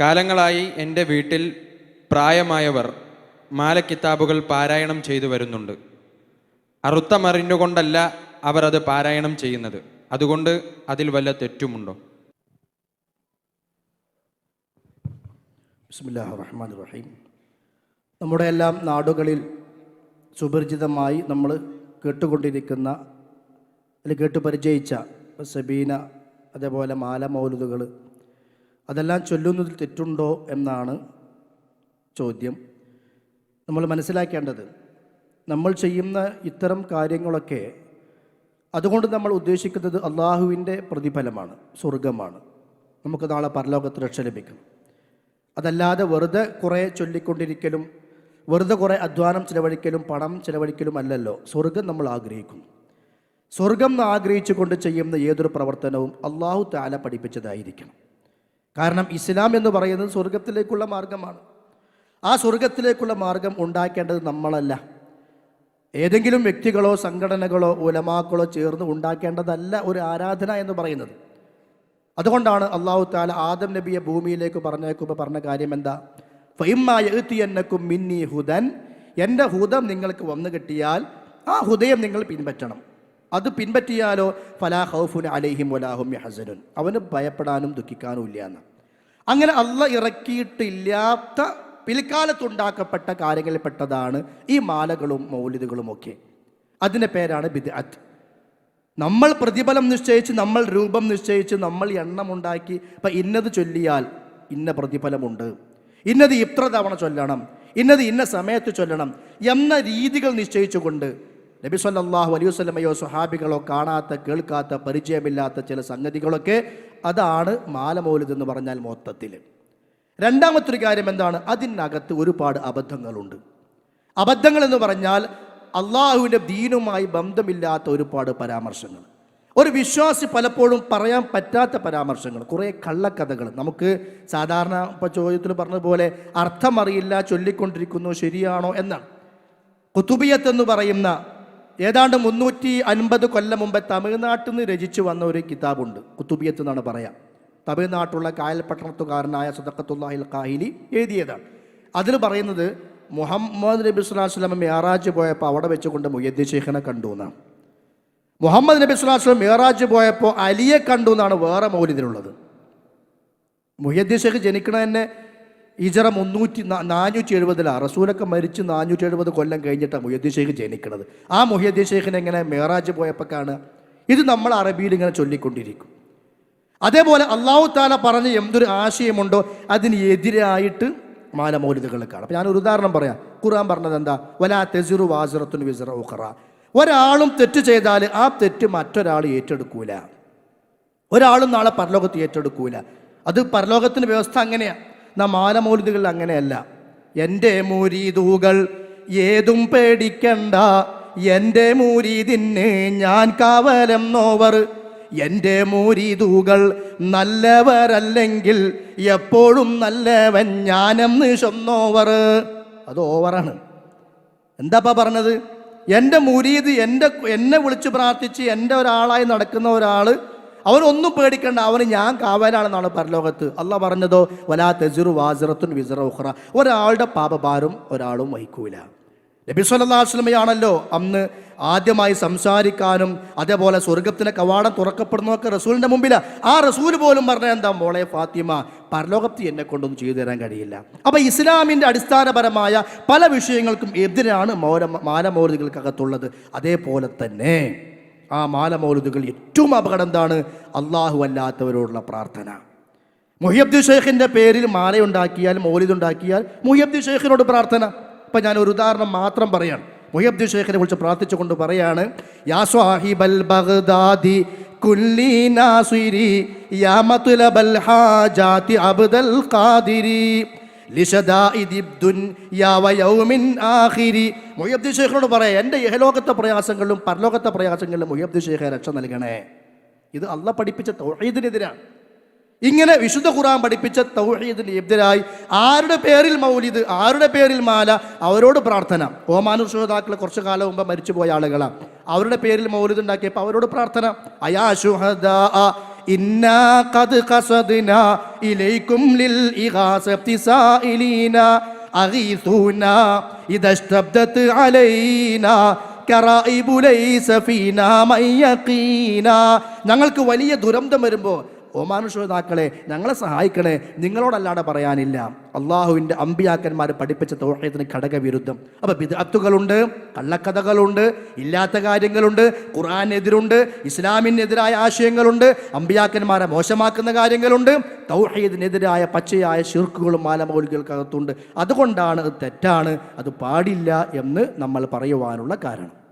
കാലങ്ങളായി എന്റെ വീട്ടിൽ പ്രായമായവർ മാലക്കിതാബുകൾ പാരായണം ചെയ്തു വരുന്നുണ്ട്. അറുത്തമറിഞ്ഞുകൊണ്ടല്ല അവർ അത് പാരായണം ചെയ്യുന്നത്. അതുകൊണ്ട് അതിൽ വല്ല തെറ്റുമുണ്ടോ? റഹ്മാൻ റഹീം നമ്മുടെ എല്ലാം നാടുകളിൽ സുപരിചിതമായി നമ്മൾ കേട്ടുകൊണ്ടിരിക്കുന്ന അല്ലെങ്കിൽ കേട്ട് പരിചയിച്ച സബീന അതേപോലെ മാല മൗലുദുകൾ അതെല്ലാം ചൊല്ലുന്നതിൽ തെറ്റുണ്ടോ എന്നാണ് ചോദ്യം. നമ്മൾ മനസ്സിലാക്കേണ്ടത് നമ്മൾ ചെയ്യുന്ന ഇത്തരം കാര്യങ്ങളൊക്കെ അതുകൊണ്ട് നമ്മൾ ഉദ്ദേശിക്കുന്നത് അള്ളാഹുവിന്റെ പ്രതിഫലമാണ് സ്വർഗമാണ് നമുക്ക് നാളെ പരലോകത്ത് രക്ഷ ലഭിക്കും. അതല്ലാതെ വെറുതെ കുറേ ചൊല്ലിക്കൊണ്ടിരിക്കലും വെറുതെ കുറേ അധ്വാനം ചിലവഴിക്കലും പണം ചിലവഴിക്കലും അല്ലല്ലോ. സ്വർഗം നമ്മൾ ആഗ്രഹിക്കുന്നു സ്വർഗം ആഗ്രഹിച്ചുകൊണ്ട് ചെയ്യുന്ന ഏതൊരു പ്രവർത്തനവും അള്ളാഹു താല പഠിപ്പിച്ചതായിരിക്കണം. കാരണം ഇസ്ലാം എന്ന് പറയുന്നത് സ്വർഗത്തിലേക്കുള്ള മാർഗമാണ്. ആ സ്വർഗത്തിലേക്കുള്ള മാർഗം ഉണ്ടാക്കേണ്ടത് നമ്മളല്ല. ഏതെങ്കിലും വ്യക്തികളോ സംഘടനകളോ ഉലമാക്കളോ ചേർന്ന് ഉണ്ടാക്കേണ്ടതല്ല ഒരു ആരാധന എന്ന് പറയുന്നത്. അതുകൊണ്ടാണ് അള്ളാഹു താല ആദം നബിയെ ഭൂമിയിലേക്ക് പറഞ്ഞേക്കുമ്പോൾ പറഞ്ഞ കാര്യം എന്താ? ഫൈമായത്തിയന്നക്കും മിന്നി ഹുദൻ. എന്റെ ഹുദം നിങ്ങൾക്ക് വന്നു കിട്ടിയാൽ ആ ഹുദയം നിങ്ങൾ പിൻപറ്റണം. അത് പിൻപറ്റിയാലോ? ഫലാ ഹൗഫുൻ അലൈഹിം വലാഹും യഹസനുൻ. അവന് ഭയപ്പെടാനും ദുഃഖിക്കാനും ഇല്ല എന്ന് അങ്ങനെ അല്ല ഇറക്കിയിട്ടില്ലാത്ത പിൽക്കാലത്തുണ്ടാക്കപ്പെട്ട കാര്യങ്ങളിൽപ്പെട്ടതാണ് ഈ മാലകളും മൗലിദുകളും ഒക്കെ. അതിന്റെ പേരാണ് ബിദ്അത്ത്. നമ്മൾ പ്രതിഫലം നിശ്ചയിച്ച് നമ്മൾ രൂപം നിശ്ചയിച്ച് നമ്മൾ എണ്ണം ഉണ്ടാക്കി ഇപ്പം ഇന്നത് ചൊല്ലിയാൽ ഇന്ന പ്രതിഫലമുണ്ട്. ഇന്നത് ഇത്ര തവണ ചൊല്ലണം. ഇന്നത് ഇന്ന സമയത്ത് ചൊല്ലണം. എന്ന രീതികൾ നിശ്ചയിച്ചുകൊണ്ട് നബി സല്ലല്ലാഹു അലൈഹി വസല്ലമയോ സ്വഹാബികളോ കാണാത്ത കേൾക്കാത്ത പരിചയമില്ലാത്ത ചില സംഗതികളൊക്കെ അതാണ് മാലമൗലിദ് എന്ന് പറഞ്ഞാൽ മൊത്തത്തിൽ. രണ്ടാമത്തൊരു കാര്യം എന്താണ്? അതിനകത്ത് ഒരുപാട് അബദ്ധങ്ങളുണ്ട്. അബദ്ധങ്ങൾ എന്ന് പറഞ്ഞാൽ അള്ളാഹുവിന്റെ ദീനുമായി ബന്ധമില്ലാത്ത ഒരുപാട് പരാമർശങ്ങൾ. ഒരു വിശ്വാസി പലപ്പോഴും പറയാൻ പറ്റാത്ത പരാമർശങ്ങൾ. കുറേ കള്ളക്കഥകൾ. നമുക്ക് സാധാരണ ഇപ്പോൾ ചോദ്യത്തിൽ പറഞ്ഞതുപോലെ അർത്ഥമറിയില്ല ചൊല്ലിക്കൊണ്ടിരിക്കുന്നു ശരിയാണോ എന്നാണ്. കുത്തുബിയത്ത് എന്ന് പറയുന്ന ഏതാണ്ട് മുന്നൂറ്റി അൻപത് കൊല്ലം മുമ്പ് തമിഴ്നാട്ടിൽ നിന്ന് രചിച്ചു വന്ന ഒരു കിതാബുണ്ട് കുത്തുബിയത്ത് എന്നാണ് പറയാം. തമിഴ്നാട്ടുള്ള കായൽ പട്ടണത്തുകാരനായ സദക്കത്തുല്ലാഹിൽ കാഹിലി എഴുതിയതാണ്. അതിൽ പറയുന്നത് മുഹമ്മദ് നബി സ്വലാഹു വസ്ലം മേറാജ് പോയപ്പോൾ അവിടെ വെച്ചുകൊണ്ട് മുയ്യദ് ഷെയ്ഖിനെ കണ്ടു എന്നാണ്. മുഹമ്മദ് നബി സ്വലാഹു വസ്ലം മേറാജ് പോയപ്പോൾ അലിയെ കണ്ടു എന്നാണ് വേറെ മൗലിദിലുള്ളത്. മുഹ്യദ്ദീൻ ഷെയ്ഖ് ജനിക്കണ തന്നെ ഇജറ മുന്നൂറ്റി നാനൂറ്റി എഴുപതിലാണ് റസൂലൊക്കെ മരിച്ച് നാനൂറ്റി എഴുപത് കൊല്ലം കഴിഞ്ഞിട്ടാണ് മുഹ്യദ്ദീൻ ഷെയ്ഖ് ജനിക്കുന്നത് ആ മുഹ്യദ്ദീൻ ഷെയ്ഖിനെ എങ്ങനെ മേറാജ് പോയപ്പോൾ കാണുക ഇത് നമ്മൾ അറബിയിൽ ഇങ്ങനെ ചൊല്ലിക്കൊണ്ടിരിക്കും. അതേപോലെ അള്ളാഹു താല പറഞ്ഞ എന്തൊരു ആശയമുണ്ടോ അതിന് എതിരായിട്ട് മാനമൗലിതകൾ കാണാം. അപ്പം ഞാനൊരു ഉദാഹരണം പറയാം. ഖുർആൻ പറഞ്ഞത് എന്താ? വലാ തെസിറു വാസിറത്തുൻ വിസിറ ഉഖറ. ഒരാളും തെറ്റ് ചെയ്താൽ ആ തെറ്റ് മറ്റൊരാൾ ഏറ്റെടുക്കൂല. ഒരാളും നാളെ പരലോകത്ത് ഏറ്റെടുക്കൂല. അത് പരലോകത്തിന്റെ വ്യവസ്ഥ അങ്ങനെയാണ് നാ മാലമൗലിതുകൾ അങ്ങനെയല്ല. എന്റെ മൂരീതൂകൾ ഏതും പേടിക്കണ്ട. എന്റെ മൂരീതിന് ഞാൻ കാവലം നോവർ. എന്റെ മൂരീതൂകൾ നല്ലവരല്ലെങ്കിൽ എപ്പോഴും നല്ലവൻ ഞാനെന്ന് ചൊന്നോവർ അത് ഓവറാണ്. എന്താപ്പാ പറഞ്ഞത്? എന്റെ മുരീത് എന്റെ എന്നെ വിളിച്ച് പ്രാർത്ഥിച്ച് എന്റെ ഒരാളായി നടക്കുന്ന ഒരാൾ അവനൊന്നും പേടിക്കണ്ട. അവന് ഞാൻ കാവലാണെന്നാണ് പരലോകത്ത്. അല്ല പറഞ്ഞതോ വലാ തെജുറു വാസിറത്തുൻ വിസറ ഒരാളുടെ പാപഭാരം ഒരാളും വഹിക്കൂല. നബി വസല്ലമയാണല്ലോ അന്ന് ആദ്യമായി സംസാരിക്കാനും അതേപോലെ സ്വർഗത്തിന് കവാടം തുറക്കപ്പെടുന്നതൊക്കെ റസൂലിന്റെ മുമ്പിലാണ് ആ റസൂൽ പോലും പറഞ്ഞ എന്താ മോളെ ഫാത്തിമ പരലോകത്ത് എന്നെ കൊണ്ടൊന്നും ചെയ്തു തരാൻ കഴിയില്ല. അപ്പം ഇസ്ലാമിന്റെ അടിസ്ഥാനപരമായ പല വിഷയങ്ങൾക്കും എതിരാണ് മൗല മാനമൗലികൾക്കകത്തുള്ളത്. അതേപോലെ തന്നെ ആ മാലമൗലുദുകൾ ഏറ്റവും അപകടം എന്താണ്? അള്ളാഹു അല്ലാത്തവരോടുള്ള പ്രാർത്ഥന. മുഹിയബ്ദു ഷെയ്ഖിന്റെ പേരിൽ മാലയുണ്ടാക്കിയാൽ മൗലിദ് ഉണ്ടാക്കിയാൽ മുഹിയബ്ദു ഷെയ്ഖിനോട് പ്രാർത്ഥന. ഇപ്പം ഞാൻ ഒരു ഉദാഹരണം മാത്രം പറയാണ്. മുഹിയബ്ദു ഷെയ്ഖിനെ കുറിച്ച് പ്രാർത്ഥിച്ചുകൊണ്ട് പറയാണ് യാ സ്വാഹിബൽ ബഗ്ദാദി കുല്ലി നാസിരി യാ ഹാജാതി അബ്ദൽ ഖാദിരി. മുഹിയബ്ദു ഷെയ്ഖിനോട് പറയാം എന്റെ ഇഹലോകത്തെ പ്രയാസങ്ങളിലും പരലോകത്തെ പ്രയാസങ്ങളിലും മുഹബ്ദി ഷെയ്ഖെ രക്ഷ നൽകണേ. ഇത് അല്ല പഠിപ്പിച്ച തൗഹീദിനെതിരാണ്. ഇങ്ങനെ വിശുദ്ധ ഖുറാൻ പഠിപ്പിച്ച തൗഹീദിന് എതിരായി ആരുടെ പേരിൽ മൗലിദ് ആരുടെ പേരിൽ മാല? അവരോട് പ്രാർത്ഥന. ഓമാനു ശ്രോതാക്കൾ കുറച്ചു കാലം മുമ്പ് മരിച്ചുപോയ ആളുകളാണ്. അവരുടെ പേരിൽ മൗലിദ് ഉണ്ടാക്കിയപ്പോൾ അവരോട് പ്രാർത്ഥന. അയാ ശുഹദാ ഇന്നാ ഇലൈക്കും ലിൽ ഞങ്ങൾക്ക് വലിയ ദുരന്തം വരുമ്പോൾ ഓമാനുഷ്താക്കളെ ഞങ്ങളെ സഹായിക്കണേ നിങ്ങളോടല്ലാതെ പറയാനില്ല. അള്ളാഹുവിന്റെ അമ്പിയാക്കന്മാർ പഠിപ്പിച്ച തോഹയത്തിന് ഘടകവിരുദ്ധം. അപ്പോൾ വിദഗ്ധുകളുണ്ട് കള്ളക്കഥകളുണ്ട് ഇല്ലാത്ത കാര്യങ്ങളുണ്ട് ഖുറാനെതിരുണ്ട് ഇസ്ലാമിനെതിരായ ആശയങ്ങളുണ്ട് അമ്പിയാക്കന്മാരെ മോശമാക്കുന്ന കാര്യങ്ങളുണ്ട് തൗഹീദിനെതിരായ പച്ചയായ ഷിർക്കുകളും മാലമൗലികൾക്കകത്തുണ്ട്. അതുകൊണ്ടാണ് അത് തെറ്റാണ് അത് പാടില്ല എന്ന് നമ്മൾ പറയുവാനുള്ള കാരണം.